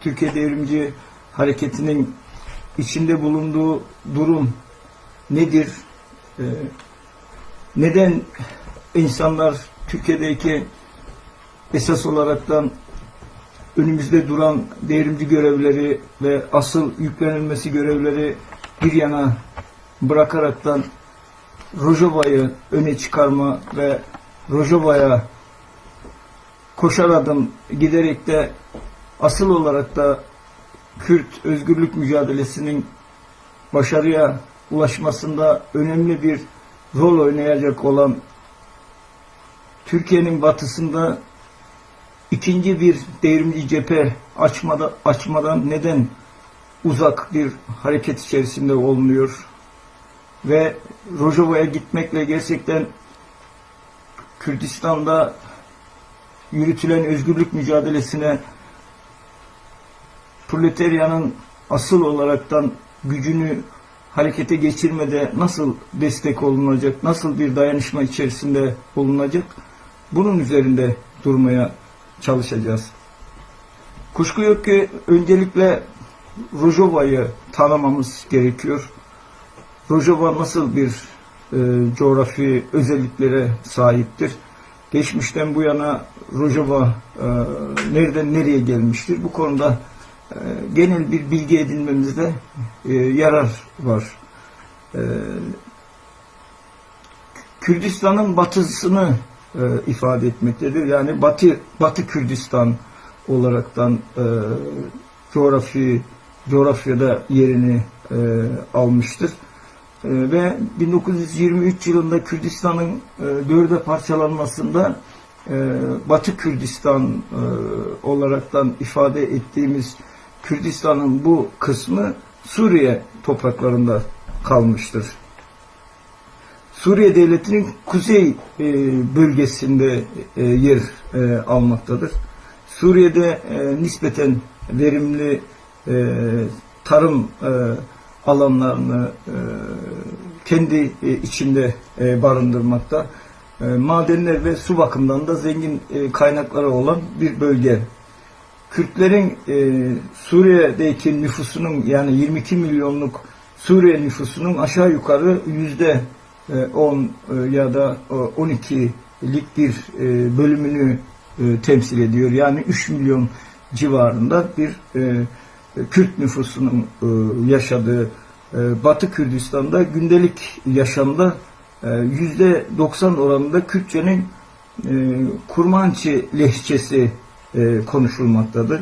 Türkiye Devrimci Hareketi'nin içinde bulunduğu durum nedir? Ee, neden insanlar Türkiye'deki esas olaraktan önümüzde duran devrimci görevleri ve asıl yüklenilmesi görevleri bir yana bırakaraktan Rojava'yı öne çıkarma ve Rojava'ya koşar adım giderek de asıl olarak da Kürt özgürlük mücadelesinin başarıya ulaşmasında önemli bir rol oynayacak olan Türkiye'nin batısında ikinci bir devrimci cephe açmada, açmadan neden uzak bir hareket içerisinde olunuyor? Ve Rojava'ya gitmekle gerçekten Kürdistan'da yürütülen özgürlük mücadelesine proletaryanın asıl olaraktan gücünü harekete geçirmede nasıl destek olunacak, nasıl bir dayanışma içerisinde olunacak, bunun üzerinde durmaya çalışacağız. Kuşku yok ki öncelikle Rojava'yı tanımamız gerekiyor. Rojava nasıl bir e, coğrafi özelliklere sahiptir? Geçmişten bu yana Rojava e, nereden nereye gelmiştir? Bu konuda genel bir bilgi edinmemizde e, yarar var. E, Kürdistan'ın batısını e, ifade etmektedir. Yani Batı Batı Kürdistan olaraktan e, coğrafi coğrafyada yerini almıştır. Ve 1923 yılında Kürdistan'ın dörde parçalanmasında Batı Kürdistan olaraktan ifade ettiğimiz Kürdistan'ın bu kısmı Suriye topraklarında kalmıştır. Suriye devletinin kuzey e, bölgesinde e, yer e, almaktadır. Suriye'de nispeten verimli tarım alanlarını kendi içinde barındırmakta. Madenler ve su bakımından da zengin kaynakları olan bir bölge. Kürtlerin e, Suriye'deki nüfusunun yani 22 milyonluk Suriye nüfusunun aşağı yukarı yüzde 10 e, ya da 12'lik bir e, bölümünü e, temsil ediyor. Yani 3 milyon civarında bir e, Kürt nüfusunun e, yaşadığı e, Batı Kürdistan'da gündelik yaşamda e, yüzde 90 oranında Kürtçenin e, Kurmançı lehçesi e, konuşulmaktadır.